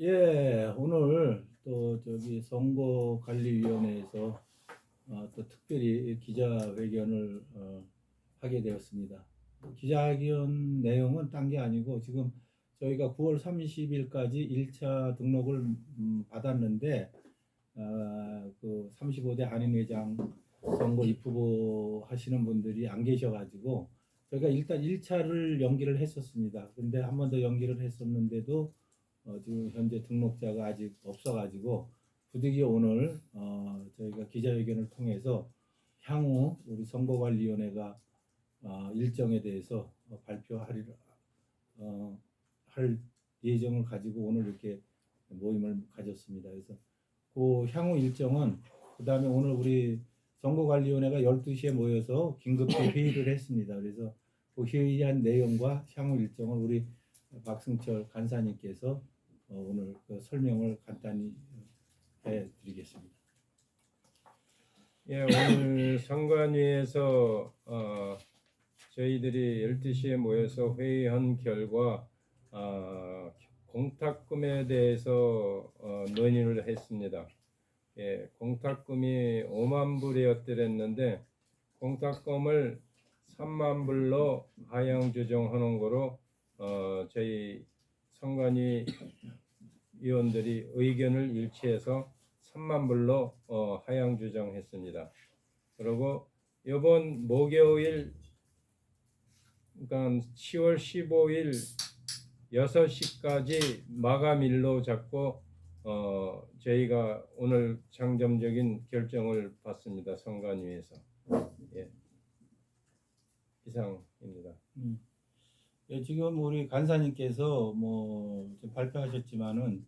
예, 오늘 또 저기 선거관리위원회에서 어, 또 특별히 기자회견을 어, 하게 되었습니다. 기자회견 내용은 딴 게 아니고 지금 저희가 9월 30일까지 1차 등록을 음, 받았는데 아, 그 35대 한인회장 선거 입후보 하시는 분들이 안 계셔가지고 저희가 일단 1차를 연기를 했었습니다. 근데 한 번 더 연기를 했었는데도 어, 지금 현재 등록자가 아직 없어가지고 부득이 오늘 어, 저희가 기자회견을 통해서 향후 우리 선거관리위원회가 어, 일정에 대해서 어, 발표하리 어, 할 예정을 가지고 오늘 이렇게 모임을 가졌습니다. 그래서 그 향후 일정은 그 다음에 오늘 우리 선거관리위원회가 12시에 모여서 긴급히 회의를 했습니다. 그래서 그 회의한 내용과 향후 일정을 우리 박승철 간사님께서 어, 오늘 그 설명을 간단히 해드리겠습니다. 예, 오늘 선관위에서 어, 저희들이 12시에 모여서 회의한 결과 아, 공탁금에 대해서 어, 논의를 했습니다. 예, 공탁금이 5만 불이었더랬는데 공탁금을 3만 불로 하향 조정하는 거로 어, 저희 선관위 위원들이 의견을 일치해서 3만 불로 어, 하향 조정했습니다. 그리고 이번 목요일 그러니까 10월 15일 6시까지 마감일로 잡고 어, 저희가 오늘 장점적인 결정을 받습니다. 선관위에서. 예. 이상입니다. 음. 예, 지금 우리 간사님께서 뭐 발표하셨지만은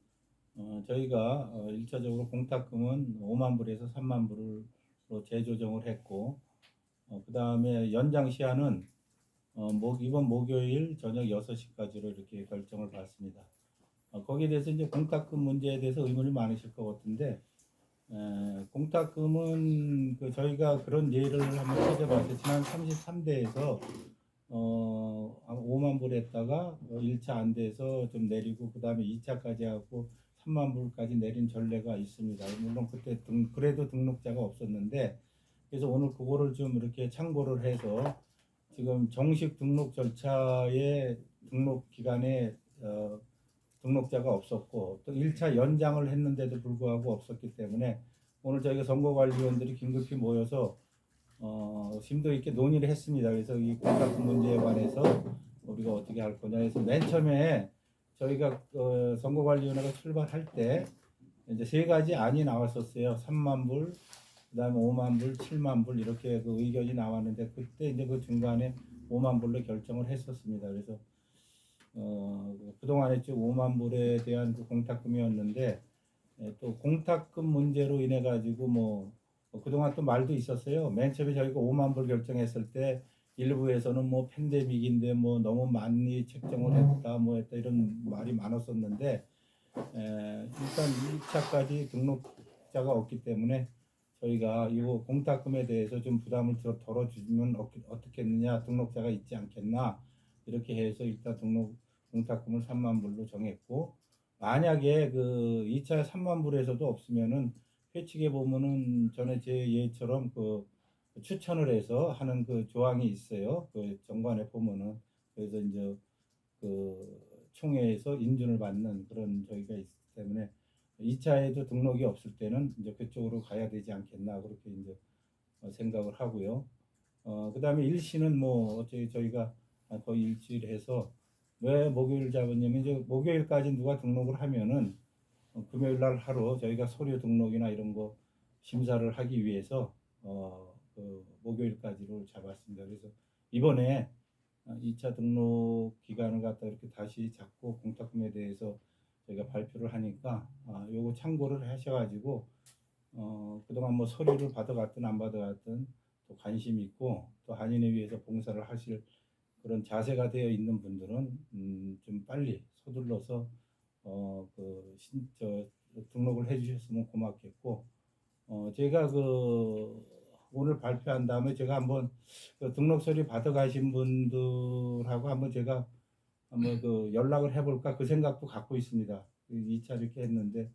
어, 저희가 어, 1차적으로 공탁금은 5만 불에서 3만 불로 재조정을 했고 어, 그 다음에 연장 시한은 어, 목, 이번 목요일 저녁 6시까지로 이렇게 결정을 받습니다. 어, 거기에 대해서 이제 공탁금 문제에 대해서 의문이 많으실 것 같은데 에, 공탁금은 그 저희가 그런 예를 한번 찾아봤어요. 지난 33대에서 어, 5만 불 했다가 1차 안 돼서 좀 내리고 그 다음에 2차까지 하고 3만 불까지 내린 전례가 있습니다. 물론 그때 등, 그래도 등록자가 없었는데 그래서 오늘 그거를 좀 이렇게 참고를 해서 지금 정식 등록 절차에 등록 기간에 어, 등록자가 없었고 또 1차 연장을 했는데도 불구하고 없었기 때문에 오늘 저희가 선거관리위원들이 긴급히 모여서 어, 심도 있게 논의를 했습니다. 그래서 이 공탁금 문제에 관해서 우리가 어떻게 할 거냐 해서 맨 처음에 저희가 어, 선거관리위원회가 출발할 때 이제 세 가지 안이 나왔었어요. 3만 불, 그다음에 5만 불, 7만 불 이렇게 그 의견이 나왔는데 그때 이제 그 중간에 5만 불로 결정을 했었습니다. 그래서 어, 그동안에 쭉 5만 불에 대한 그 공탁금이었는데 예, 또 공탁금 문제로 인해 가지고 뭐 어, 그동안 또 말도 있었어요. 맨 처음에 저희가 5만 불 결정했을 때 일부에서는 뭐 팬데믹인데 뭐 너무 많이 책정을 했다 뭐 했다 이런 말이 많았었는데 에, 일단 1차까지 등록자가 없기 때문에 저희가 이거 공탁금에 대해서 좀 부담을 덜- 덜어주면 어떻게- 어떻겠느냐 등록자가 있지 않겠나 이렇게 해서 일단 등록 공탁금을 3만 불로 정했고 만약에 그 2차 3만 불에서도 없으면은 회칙에 보면은 전에 제 예처럼 그 추천을 해서 하는 그 조항이 있어요. 그 정관에 보면은 그래서 이제 그 총회에서 인준을 받는 그런 저희가 있기 때문에 2차에도 등록이 없을 때는 이제 그쪽으로 가야 되지 않겠나 그렇게 이제 어, 생각을 하고요. 어 그다음에 일시는 뭐 어차피 저희가 거의 일주일 해서 왜 목요일 잡았냐면 이제 목요일까지 누가 등록을 하면은 어, 금요일 날 하루 저희가 서류 등록이나 이런 거 심사를 하기 위해서 어, 그 목요일까지로 잡았습니다. 그래서 이번에 2차 등록 기간을 갖다 이렇게 다시 잡고 공탁금에 대해서 저희가 발표를 하니까 아, 요거 참고를 하셔가지고 어, 그동안 뭐 서류를 받아갔든 안 받아갔든 또 관심 있고 또 한인에 위해서 봉사를 하실 그런 자세가 되어 있는 분들은 음, 좀 빨리 서둘러서 어, 그, 신, 저, 등록을 해주셨으면 고맙겠고, 어, 제가 그, 오늘 발표한 다음에 제가 한번 그 등록 서류 받아가신 분들하고 한번 제가 한번 그 연락을 해볼까 그 생각도 갖고 있습니다. 2차 이렇게 했는데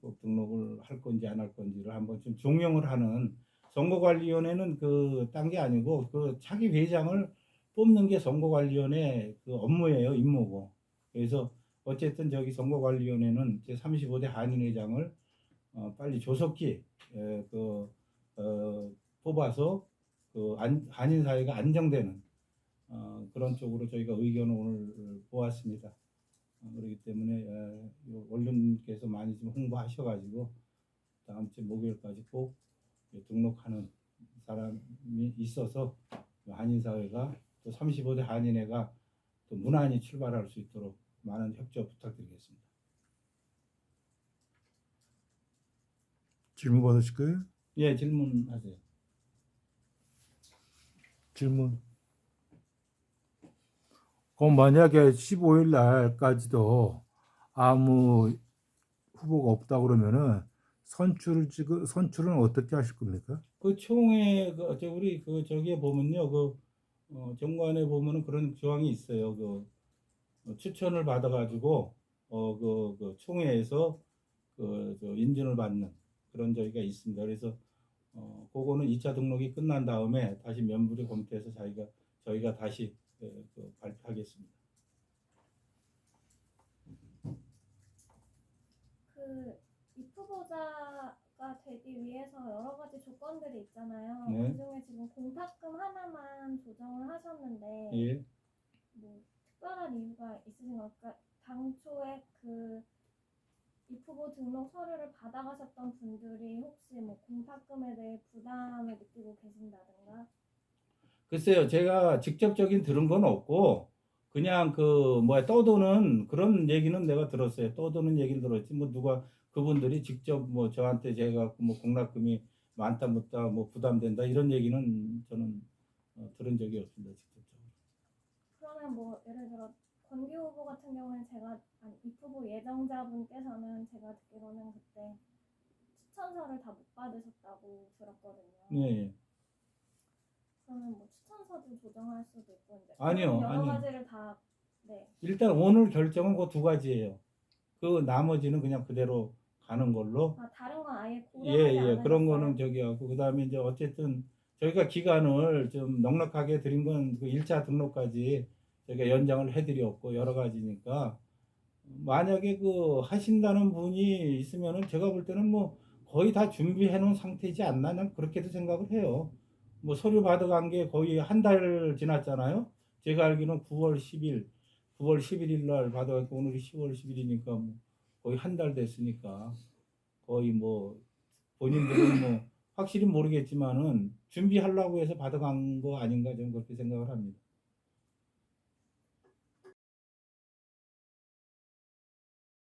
꼭 등록을 할 건지 안 할 건지를 한번 좀 종용을 하는 선거관리위원회는 그 딴 게 아니고 그 차기 회장을 뽑는 게 선거관리위원회 그 업무예요 임무고 그래서 어쨌든 저기 선거관리위원회는 제 35대 한인회장을 어, 빨리 조속히 에, 그 어, 뽑아서 그 안, 한인 사회가 안정되는 어, 그런 쪽으로 저희가 의견을 오늘 보았습니다. 어, 그렇기 때문에 에, 요 언론께서 많이 좀 홍보하셔가지고 다음 주 목요일까지 꼭 등록하는 사람이 있어서 한인 사회가 또 35대 한인회가 또 무난히 출발할 수 있도록 많은 협조 부탁드리겠습니다. 질문 받으실 거예요? 예, 질문하세요. 질문. 그럼 만약에 15일 날까지도 아무 후보가 없다 그러면은 선출을 지금 선출은 어떻게 하실 겁니까? 그 총회 그저 우리 그 저기에 보면요 그 어, 정관에 보면은 그런 조항이 있어요 그 어, 추천을 받아가지고 어 그 그 총회에서 그저 인준을 받는 그런 저희가 있습니다 그래서 어 그거는 2차 등록이 끝난 다음에 다시 면부리 검토해서 저희가 저희가 다시 그, 그 발표하겠습니다. 그 입후보자가 되기 위해서 여러 가지 조건들이 있잖아요. 네. 그중에 지금 공탁금 하나만 조정을 하셨는데 예. 뭐 특별한 이유가 있으신가요? 그러니까 당초에 그 입후보 등록 서류를 받아가셨던 분들이 혹시 뭐 공탁금에 대해 부담을 느끼고 계신다든가 글쎄요, 제가 직접적인 들은 건 없고 그냥 그 뭐야 떠도는 그런 얘기는 내가 들었어요. 떠도는 얘기를 들었지 뭐 누가 그분들이 직접 뭐 저한테 제가 뭐 공납금이 많다 못다 뭐 부담된다 이런 얘기는 저는 어, 들은 적이 없습니다. 그러면 뭐 예를 들어 권기 후보 같은 경우는 제가 아니 입 후보 예정자분께서는 제가 듣기로는 그때 추천서를 다 못 받으셨다고 들었거든요. 예, 예. 그러면 뭐 추천서도 조정할 수도 있고 이제 아니요, 여러 아니요. 가지를 다 네. 일단 오늘 결정은 그 두 가지예요. 그 나머지는 그냥 그대로 가는 걸로. 아 다른 건 아예 예, 고려하지 예. 않으셨어요? 그런 거는 저기 하고 그다음에 이제 어쨌든 저희가 기간을 좀 넉넉하게 드린 건 그 1차 등록까지 저희가 연장을 해드렸고 여러 가지니까 만약에 그 하신다는 분이 있으면은 제가 볼 때는 뭐 거의 다 준비해 놓은 상태이지 않나 난 그렇게도 생각을 해요. 뭐 서류 받아간 게 거의 한 달 지났잖아요. 제가 알기로는 9월 10일, 9월 11일 날 받아갖고 오늘이 10월 10일이니까 뭐 거의 한 달 됐으니까 거의 뭐 본인들은 뭐 확실히 모르겠지만은 준비하려고 해서 받아간 거 아닌가 저는 그렇게 생각을 합니다.